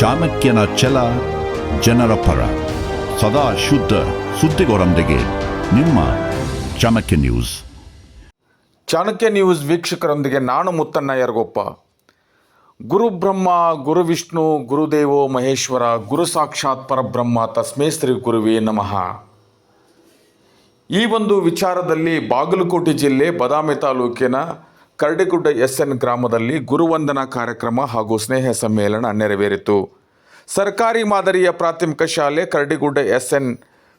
ಚಾಣಕ್ಯನ ಛಲ ಜನರ ಪರ. ಸದಾ ಶುದ್ಧ ಸುದ್ದಿಗೋರೊಂದಿಗೆ ನಿಮ್ಮ ಚಾಣಕ್ಯ ನ್ಯೂಸ್. ಚಾಣಕ್ಯ ನ್ಯೂಸ್ ವೀಕ್ಷಕರೊಂದಿಗೆ ನಾನು ಮುತ್ತಣ್ಣ ಯರಗೊಪ್ಪ. ಗುರು ಗುರು ವಿಷ್ಣು ಗುರುದೇವೋ ಮಹೇಶ್ವರ, ಗುರು ಸಾಕ್ಷಾತ್ ಪರಬ್ರಹ್ಮ ತಸ್ಮೇ ಶ್ರೀ ಗುರುವೇ ನಮಃ. ಈ ಒಂದು ವಿಚಾರದಲ್ಲಿ ಬಾಗಲಕೋಟೆ ಜಿಲ್ಲೆ ಬದಾಮಿ ತಾಲೂಕಿನ ಕರಡಿಗುಡ್ಡ ಎಸ್ ಎನ್ ಗ್ರಾಮದಲ್ಲಿ ಗುರುವಂದನಾ ಕಾರ್ಯಕ್ರಮ ಹಾಗೂ ಸ್ನೇಹ ಸಮ್ಮೇಳನ ನೆರವೇರಿತು. ಸರ್ಕಾರಿ ಮಾದರಿಯ ಪ್ರಾಥಮಿಕ ಶಾಲೆ ಕರಡಿಗುಡ್ಡ ಎಸ್ ಎನ್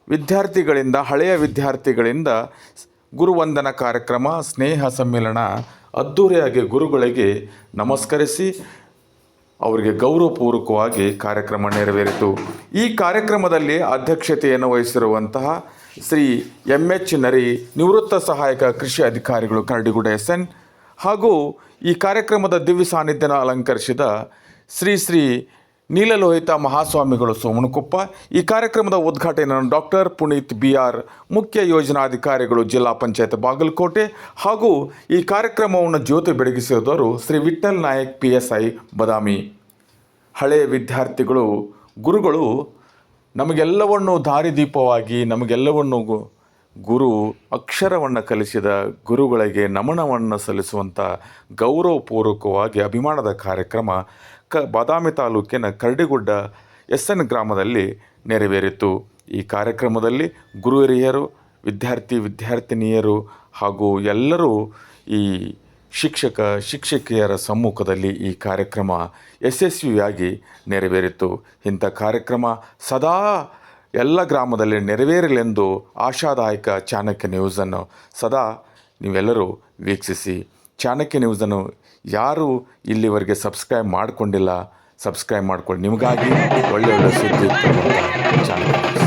ವಿದ್ಯಾರ್ಥಿಗಳಿಂದ, ಹಳೆಯ ವಿದ್ಯಾರ್ಥಿಗಳಿಂದ ಗುರುವಂದನ ಕಾರ್ಯಕ್ರಮ, ಸ್ನೇಹ ಸಮ್ಮೇಳನ ಅದ್ಧೂರಿಯಾಗಿ ಗುರುಗಳಿಗೆ ನಮಸ್ಕರಿಸಿ ಅವರಿಗೆ ಗೌರವಪೂರ್ವಕವಾಗಿ ಕಾರ್ಯಕ್ರಮ ನೆರವೇರಿತು. ಈ ಕಾರ್ಯಕ್ರಮದಲ್ಲಿ ಅಧ್ಯಕ್ಷತೆಯನ್ನು ವಹಿಸಿರುವಂತಹ ಶ್ರೀ ಎಂ ಎಚ್ ನರಿ ನಿವೃತ್ತ ಸಹಾಯಕ ಕೃಷಿ ಅಧಿಕಾರಿಗಳು ಕರಡಿಗುಡ ಎಸ್ ಎನ್ ಹಾಗೂ ಈ ಕಾರ್ಯಕ್ರಮದ ದಿವ್ಯ ಸಾನ್ನಿಧ್ಯನ ಅಲಂಕರಿಸಿದ ಶ್ರೀ ಶ್ರೀ ನೀಲಲೋಹಿತ ಮಹಾಸ್ವಾಮಿಗಳು ಸೋಮನಕೊಪ್ಪ, ಈ ಕಾರ್ಯಕ್ರಮದ ಉದ್ಘಾಟನೆಯನ್ನು ಡಾಕ್ಟರ್ ಪುನೀತ್ ಬಿ ಆರ್ ಮುಖ್ಯ ಯೋಜನಾಧಿಕಾರಿಗಳು ಜಿಲ್ಲಾ ಪಂಚಾಯತ್ ಬಾಗಲಕೋಟೆ ಹಾಗೂ ಈ ಕಾರ್ಯಕ್ರಮವನ್ನು ಜ್ಯೋತಿ ಬೆಳಗಿಸಿದವರು Shri Vittal Nayak P S I Badami. ಹಳೆಯ ವಿದ್ಯಾರ್ಥಿಗಳು, ಗುರುಗಳು, ನಮಗೆಲ್ಲವನ್ನು ದಾರಿದೀಪವಾಗಿ, ನಮಗೆಲ್ಲವನ್ನು ಗುರು ಅಕ್ಷರವನ್ನು ಕಲಿಸಿದ ಗುರುಗಳಿಗೆ ನಮನವನ್ನು ಸಲ್ಲಿಸುವಂಥ ಗೌರವಪೂರ್ವಕವಾಗಿ ಅಭಿಮಾನದ ಕಾರ್ಯಕ್ರಮ ಕ ಬಾದಾಮಿ ತಾಲೂಕಿನ ಕರಡಿಗುಡ್ಡ ಎಸ್ ಎನ್ ಗ್ರಾಮದಲ್ಲಿ ನೆರವೇರಿತು. ಈ ಕಾರ್ಯಕ್ರಮದಲ್ಲಿ ಗುರು ಹಿರಿಯರು, ವಿದ್ಯಾರ್ಥಿ ವಿದ್ಯಾರ್ಥಿನಿಯರು ಹಾಗೂ ಎಲ್ಲರೂ ಈ ಶಿಕ್ಷಕ, ಶಿಕ್ಷಕಿಯರ ಸಮ್ಮುಖದಲ್ಲಿ ಈ ಕಾರ್ಯಕ್ರಮ ಯಶಸ್ವಿಯಾಗಿ ನೆರವೇರಿತು. ಇಂಥ ಕಾರ್ಯಕ್ರಮ ಸದಾ ಎಲ್ಲ ಗ್ರಾಮದಲ್ಲಿ ನೆರವೇರಲೆಂದು ಆಶಾದಾಯಕ ಚಾಣಕ್ಯ ನ್ಯೂಸನ್ನು ಸದಾ ನೀವೆಲ್ಲರೂ ವೀಕ್ಷಿಸಿ. ಚಾಣಕ್ಯ ನ್ಯೂಸನ್ನು ಯಾರು ಇಲ್ಲಿವರೆಗೆ ಸಬ್ಸ್ಕ್ರೈಬ್ ಮಾಡಿಕೊಂಡಿಲ್ಲ, ಸಬ್ಸ್ಕ್ರೈಬ್ ಮಾಡ್ಕೊಳ್ಳಿ. ನಿಮಗಾಗಿ ಒಳ್ಳೆ ಒಳ್ಳೆ ಸುದ್ದಿ ಚಾಣಕ್ಯ